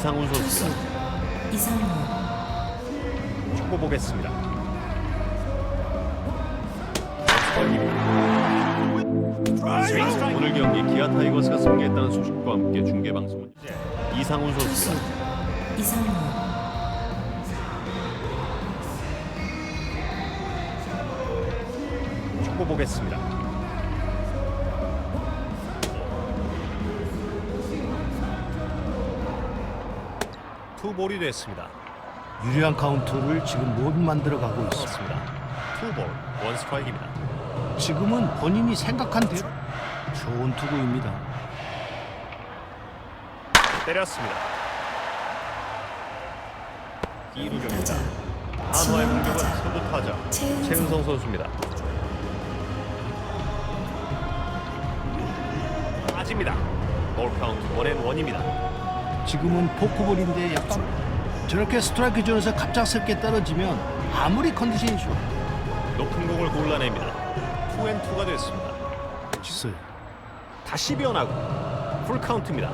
이상훈 선수입니다. 이상훈 축구 보겠습니다. 오늘 경기 기아 타이거스가 승리했다는 소식과 함께 중계 방송은 이상훈 선수입니다. 이상훈 축구 보겠습니다. 투볼이 됐습니다. 유리한 카운트를 지금 못 만들어가고 있습니다. 그렇습니다. 투볼 원 스트라이크입니다. 지금은 본인이 생각한 대로 좋은 투구입니다. 때렸습니다. 2루입니다. 한화의 공격은 선두 타자 최은성. 최은성 선수입니다. 빠집니다. 볼 카운트 원앤 원입니다. 지금은 포크볼인데 약간 저렇게 스트라이크 존에서 갑작스럽게 떨어지면 아무리 컨디션이 좋아 높은 공을 골라냅니다. 투앤투가 됐습니다. 있어요. 다시 변하고 풀 카운트입니다.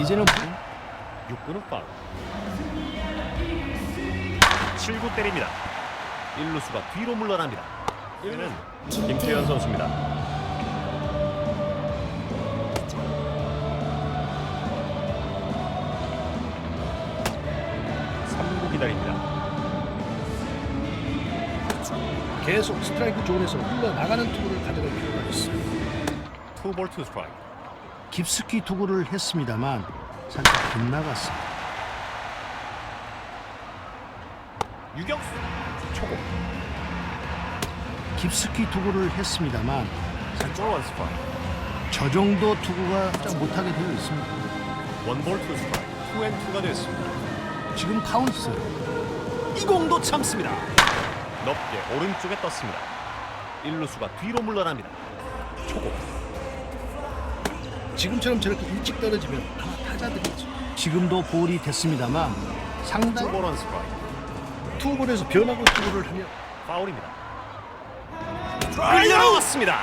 이제는 6구는 파울. 7구 때립니다. 1루수가 뒤로 물러납니다. 1루는 김태현 선수입니다. 기다립니다. 계속 스트라이크 존에서 흘러나가는 투구를 가져갈 필요가 있어요. 투볼 투 스트라이크. 깊숙이 투구를 했습니다만 살짝 빗나갔어요. 유격수 초고 깊숙이 투구를 했습니다만 살짝 원 스트라이크. 저 정도 투구가 좀 못하게 되어 있습니다. 원볼 투 스트라이크. 투앤투가 됐습니다. 지금 카운트 이 공도 참습니다. 높게 오른쪽에 떴습니다. 1루수가 뒤로 물러납니다. 초고 지금처럼 저렇게 일찍 떨어지면 아마 타자들이죠. 지금도 볼이 됐습니다만 상당히 투볼 원 스트라이크. 투볼에서 변하고 투구를 하면 파울입니다. 끌려나왔습니다.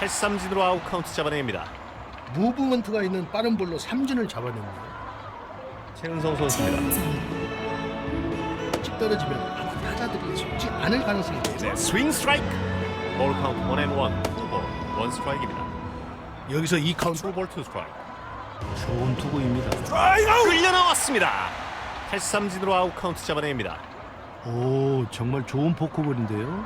8삼진으로 아웃 카운트 잡아냅니다. 무브먼트가 있는 빠른 볼로 삼진을 잡아냅니다. 최은성 선수입니다. 일찍 떨어지면 아마 타자들이 속지 않을 가능성이 네, 돼요. 스윙 스트라이크. 볼 카운트 원앤원 투볼 원 스트라이크입니다. 여기서 이 카운트 투볼 투 스트라이크. 좋은 투구입니다. 끌려 나왔습니다. 8삼진으로 아웃 카운트 잡아냅니다. 오 정말 좋은 포크볼인데요.